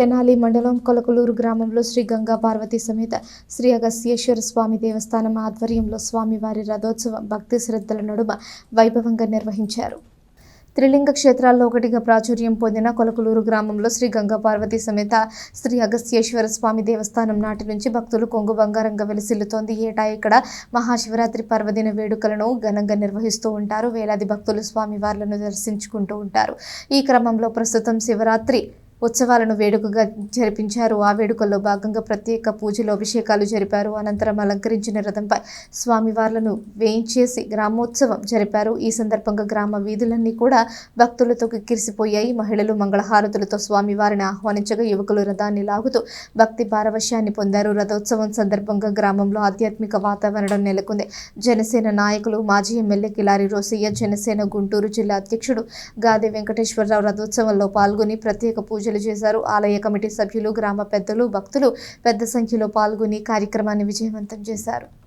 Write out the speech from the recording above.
తెనాలి మండలం కొలకలూరు గ్రామంలో శ్రీ గంగా పార్వతి సమేత శ్రీ అగస్యేశ్వర స్వామి దేవస్థానం ఆధ్వర్యంలో స్వామివారి రథోత్సవం భక్తి శ్రద్ధల నడుమ వైభవంగా నిర్వహించారు. త్రిలింగ క్షేత్రాల్లో ఒకటిగా ప్రాచుర్యం పొందిన కొలకలూరు గ్రామంలో శ్రీ గంగా పార్వతి సమేత శ్రీ అగస్త్యేశ్వర స్వామి దేవస్థానం నాటి నుంచి భక్తులు కొంగు బంగారంగా వెలిసిల్లుతోంది. ఏటా ఇక్కడ మహాశివరాత్రి పర్వదిన వేడుకలను ఘనంగా నిర్వహిస్తూ ఉంటారు. వేలాది భక్తులు స్వామివార్లను దర్శించుకుంటూ ఉంటారు. ఈ క్రమంలో ప్రస్తుతం శివరాత్రి ఉత్సవాలను వేడుకగా జరిపించారు. ఆ వేడుకల్లో భాగంగా ప్రత్యేక పూజలు అభిషేకాలు జరిపారు. అనంతరం అలంకరించిన రథంపై స్వామివార్లను వేయించేసి గ్రామోత్సవం జరిపారు. ఈ సందర్భంగా గ్రామ వీధులన్నీ కూడా భక్తులతో కిక్కిరిసిపోయాయి. మహిళలు మంగళహారతులతో స్వామివారిని ఆహ్వానించగా యువకులు రథాన్ని లాగుతూ భక్తి పారవశ్యాన్ని పొందారు. రథోత్సవం సందర్భంగా గ్రామంలో ఆధ్యాత్మిక వాతావరణం నెలకొంది. జనసేన నాయకులు మాజీ ఎమ్మెల్యే కిలారి రోసయ్య జనసేన గుంటూరు జిల్లా అధ్యక్షుడు గాదే వెంకటేశ్వరరావు రథోత్సవంలో పాల్గొని ప్రత్యేక పూజలు చేశారు ఆలయ కమిటీ సభ్యులు గ్రామ పెద్దలు భక్తులు పెద్ద సంఖ్యలో పాల్గొని కార్యక్రమాన్ని విజయవంతం చేశారు.